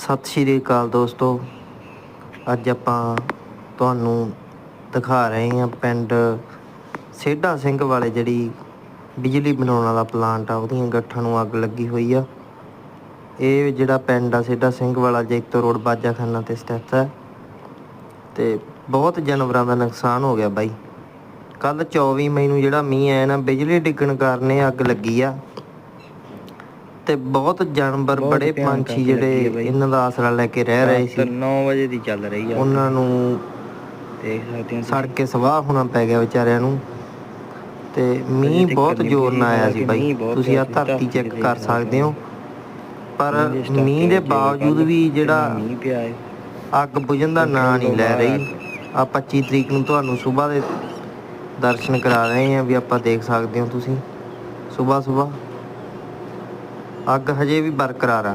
ਸਤਿ ਸ਼੍ਰੀ ਅਕਾਲ ਦੋਸਤੋ। ਅੱਜ ਆਪਾਂ ਤੁਹਾਨੂੰ ਦਿਖਾ ਰਹੇ ਹਾਂ ਪਿੰਡ ਸੇਢਾ ਸਿੰਘ ਵਾਲੇ ਜਿਹੜੀ ਬਿਜਲੀ ਬਣਾਉਣ ਵਾਲਾ ਪਲਾਂਟ ਆ, ਉਹਦੀਆਂ ਗੱਠਾਂ ਨੂੰ ਅੱਗ ਲੱਗੀ ਹੋਈ ਆ। ਇਹ ਜਿਹੜਾ ਪਿੰਡ ਆ, ਸੇਢਾ ਸਿੰਘ ਵਾਲਾ ਜੈਤੋ ਰੋਡ ਬਾਜਾਖਾਨਾ ਤੇ ਸਥਿਤ ਹੈ। ਤੇ ਬਹੁਤ ਜਾਨਵਰਾਂ ਦਾ ਨੁਕਸਾਨ ਹੋ ਗਿਆ ਬਾਈ। ਕੱਲ 24 ਮਈ ਨੂੰ ਜਿਹੜਾ ਮੀਂਹ ਆਇਆ ਨਾ, ਬਿਜਲੀ ਡਿੱਗਣ ਕਾਰਨ ਇਹ ਅੱਗ ਲੱਗੀ ਆ। ਤੇ ਬਹੁਤ ਜਾਨਵਰ ਬਹੁਤ ਬੜੇ ਭਿਆਨਕ ਪੰਛੀ ਅੱਗ ਲੱਗੀ ਜਿਹੜੇ ਹੈ ਬਾਈ। ਇਹਨਾਂ ਦਾ ਆਸਰਾ ਲੈ ਕੇ ਰਹਿ ਰਹੇ ਸੀ। 9 ਵਜੇ ਦੀ ਚੱਲ ਰਹੀ ਆ। ਉਹਨਾਂ ਨੂੰ ਦੇਖ ਸਕਦੇ ਹੋ ਸੜ ਕੇ ਸਵਾਹ ਹੋਣਾ ਪੈ ਗਿਆ ਵਿਚਾਰਿਆਂ ਨੂੰ। ਤੇ ਮੀਂਹ ਤੱਕ ਬਹੁਤ ਨਹੀਂ ਜ਼ੋਰ ਨਾਲ ਆਇਆ ਸੀ ਬਾਈ। ਮੀਂਹ ਬਹੁਤ ਤੁਸੀਂ ਆ ਪਿਆ ਸੀ, ਧਰਤੀ ਚੈੱਕ ਕਰ ਸਕਦੇ ਹੋ। ਪਰ ਮੀਂਹ ਦੇ ਸਟਾਕੇ ਮੀਂਹ ਦੇ ਵੱਜੇ ਬਾਵਜੂਦ ਕੱਲ੍ਹ, ਵੀ ਜਿਹੜਾ ਮੀਂਹ ਪਿਆ ਹੈ। ਅੱਗ ਬੁਝਣ ਦਾ ਨਾਂ ਨਹੀਂ ਲੈ ਰਹੀ। ਆ 25 ਤਰੀਕ ਨੂੰ ਤੁਹਾਨੂੰ ਸਵੇਰ ਦੇ ਦਰਸ਼ਨ ਕਰਾ ਰਹੇ ਹਾਂ ਵੀ ਆਪਾਂ ਦੇਖ ਸਕਦੇ ਹੋ ਤੁਸੀਂ। ਸਵੇਰ ਸਵੇਰ ਅੱਗ ਹਜੇ ਵੀ ਬਰਕਰਾਰ ਆ।